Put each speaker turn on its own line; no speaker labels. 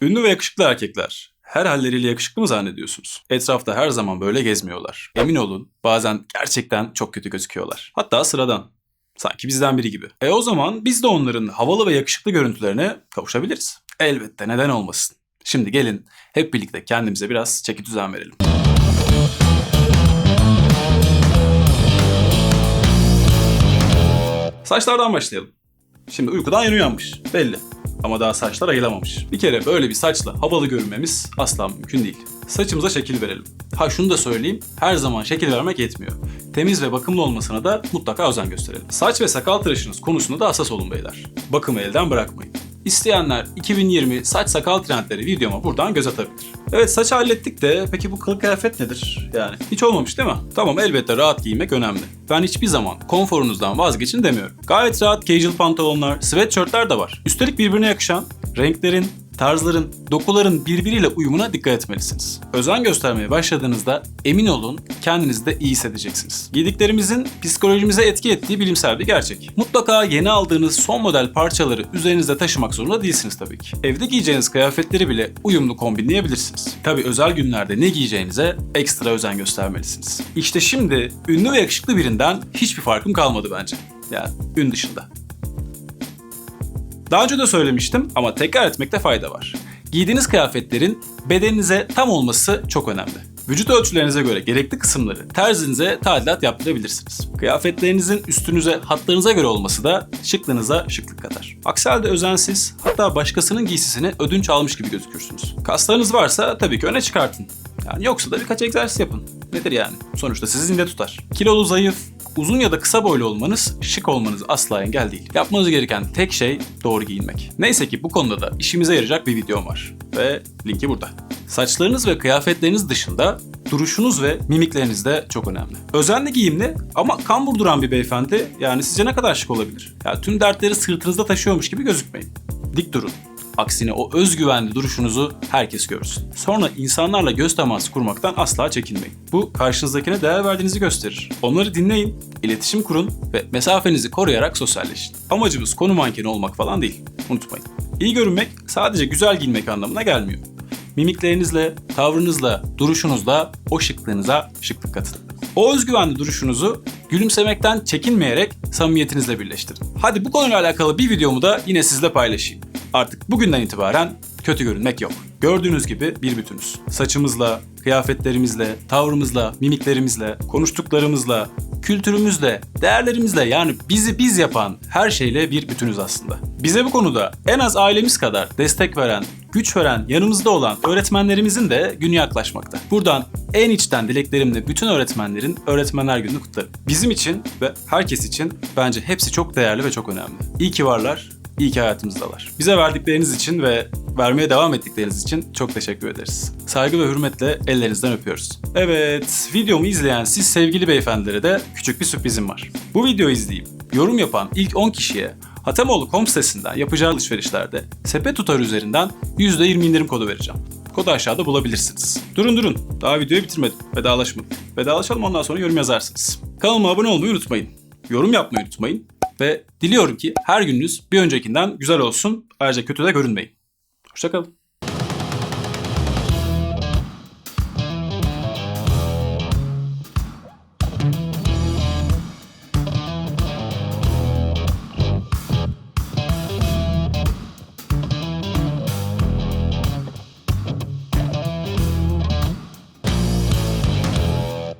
Ünlü ve yakışıklı erkekler her halleriyle yakışıklı mı zannediyorsunuz? Etrafta her zaman böyle gezmiyorlar. Emin olun bazen gerçekten çok kötü gözüküyorlar. Hatta sıradan. Sanki bizden biri gibi. E o zaman biz de onların havalı ve yakışıklı görüntülerine kavuşabiliriz. Elbette neden olmasın. Şimdi gelin hep birlikte kendimize biraz çeki düzen verelim. Saçlardan başlayalım. Şimdi uykudan yeni uyanmış. Belli. Ama daha saçlar ayılamamış. Bir kere böyle bir saçla havalı görünmemiz asla mümkün değil. Saçımıza şekil verelim. Ha şunu da söyleyeyim, her zaman şekil vermek yetmiyor. Temiz ve bakımlı olmasına da mutlaka özen gösterelim. Saç ve sakal tıraşınız konusunda da hassas olun beyler. Bakımı elden bırakmayın. İsteyenler 2020 saç sakal trendleri videoma buradan göz atabilir. Evet saç hallettik de peki bu kılık kıyafet nedir? Yani hiç olmamış değil mi? Tamam elbette rahat giymek önemli. Ben hiçbir zaman konforunuzdan vazgeçin demiyorum. Gayet rahat casual pantolonlar, sweatshirtler de var. Üstelik birbirine yakışan renklerin, tarzların, dokuların birbiriyle uyumuna dikkat etmelisiniz. Özen göstermeye başladığınızda emin olun kendinizi de iyi hissedeceksiniz. Giydiklerimizin psikolojimize etki ettiği bilimsel bir gerçek. Mutlaka yeni aldığınız son model parçaları üzerinizde taşımak zorunda değilsiniz tabii ki. Evde giyeceğiniz kıyafetleri bile uyumlu kombinleyebilirsiniz. Tabii özel günlerde ne giyeceğinize ekstra özen göstermelisiniz. İşte şimdi ünlü ve yakışıklı birinden hiçbir farkım kalmadı bence. Yani ün dışında. Daha önce de söylemiştim ama tekrar etmekte fayda var. Giydiğiniz kıyafetlerin bedeninize tam olması çok önemli. Vücut ölçülerinize göre gerekli kısımları terzinize tadilat yaptırabilirsiniz. Kıyafetlerinizin üstünüze, hatlarınıza göre olması da şıklığınıza şıklık katar. Aksi halde özensiz, hatta başkasının giysisini ödünç almış gibi gözükürsünüz. Kaslarınız varsa tabii ki öne çıkartın. Yani yoksa da birkaç egzersiz yapın. Nedir yani? Sonuçta sizi zinde tutar. Kilolu, zayıf, uzun ya da kısa boylu olmanız, şık olmanız asla engel değil. Yapmanız gereken tek şey doğru giyinmek. Neyse ki bu konuda da işimize yarayacak bir videom var. Ve linki burada. Saçlarınız ve kıyafetleriniz dışında duruşunuz ve mimikleriniz de çok önemli. Özenli giyimli ama kambur duran bir beyefendi yani sizce ne kadar şık olabilir? Ya tüm dertleri sırtınızda taşıyormuş gibi gözükmeyin. Dik durun. Aksine o özgüvenli duruşunuzu herkes görsün. Sonra insanlarla göz teması kurmaktan asla çekinmeyin. Bu karşınızdakine değer verdiğinizi gösterir. Onları dinleyin, iletişim kurun ve mesafenizi koruyarak sosyalleşin. Amacımız konu mankeni olmak falan değil. Unutmayın. İyi görünmek sadece güzel giyinmek anlamına gelmiyor. Mimiklerinizle, tavrınızla, duruşunuzla o şıklığınıza şıklık katın. O özgüvenli duruşunuzu gülümsemekten çekinmeyerek samimiyetinizle birleştirin. Hadi bu konuyla alakalı bir videomu da yine sizle paylaşayım. Artık bugünden itibaren kötü görünmek yok. Gördüğünüz gibi bir bütünüz. Saçımızla, kıyafetlerimizle, tavrımızla, mimiklerimizle, konuştuklarımızla, kültürümüzle, değerlerimizle yani bizi biz yapan her şeyle bir bütünüz aslında. Bize bu konuda en az ailemiz kadar destek veren, güç veren, yanımızda olan öğretmenlerimizin de günü yaklaşmakta. Buradan en içten dileklerimle bütün öğretmenlerin Öğretmenler Günü'nü kutlarım. Bizim için ve herkes için bence hepsi çok değerli ve çok önemli. İyi ki varlar, iyi ki hayatımızdalar. Bize verdikleriniz için ve vermeye devam ettikleriniz için çok teşekkür ederiz. Saygı ve hürmetle ellerinizden öpüyoruz. Evet, videomu izleyen siz sevgili beyefendilere de küçük bir sürprizim var. Bu videoyu izleyip yorum yapan ilk 10 kişiye Hatamoğlu.com sitesinden yapacağı alışverişlerde sepet tutar üzerinden %20 indirim kodu vereceğim. Kodu aşağıda bulabilirsiniz. Durun durun, daha videoyu bitirmedim, vedalaşmadım. Vedalaşalım ondan sonra yorum yazarsınız. Kanalıma abone olmayı unutmayın. Yorum yapmayı unutmayın. Ve diliyorum ki her gününüz bir öncekinden güzel olsun. Ayrıca kötü de görünmeyin. Hoşçakalın.